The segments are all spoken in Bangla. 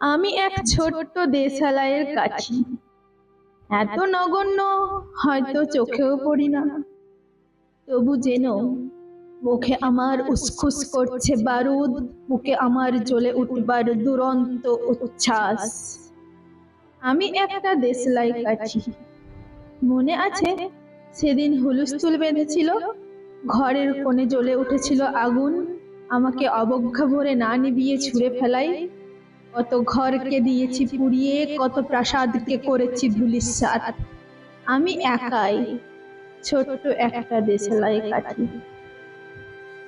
আমি এক ছোট্ট দেশালাইয়ের কাছি এত নগণ্য হয়তো চোখেও পড়ি না। তবু যেন মুখে আমার উসখুস করছে বারুদ বুকে আমার জ্বলে উঠবার দুরন্ত উচ্ছ্বাস। আমি একটা দেশলাই কাছি মনে আছে? সেদিন হুলুস্থুল বেঁধেছিল ঘরের কোণে জ্বলে উঠেছিল আগুন। আমাকে অবজ্ঞা ভরে না নিবিয়ে ছুঁড়ে ফেলাই। কত ঘরকে দিয়েছি পুড়িয়ে, কত প্রাসাদকে করেছি ধুলিস্যাৎ আমি একাই ছোট্ট একটা দেশলাই কাঠি।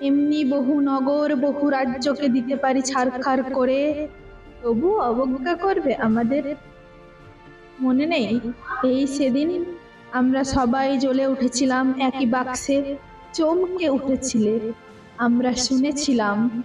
এমনি বহু নগর, বহু রাজ্যকে দিতে পারি ছাড়খাড় করে, তবু অবজ্ঞা করবে আমাদের? মনে নেই? এই সেদিন আমরা সবাই জ্বলে উঠেছিলাম একই বাক্সে। চমকে উঠেছিলে। আমরা শুনেছিলাম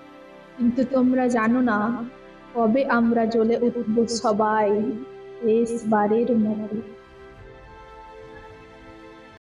কিন্তু তোমরা জানো না কবে আমরা জ্বলে উঠব সবাই শেষবারের মতো।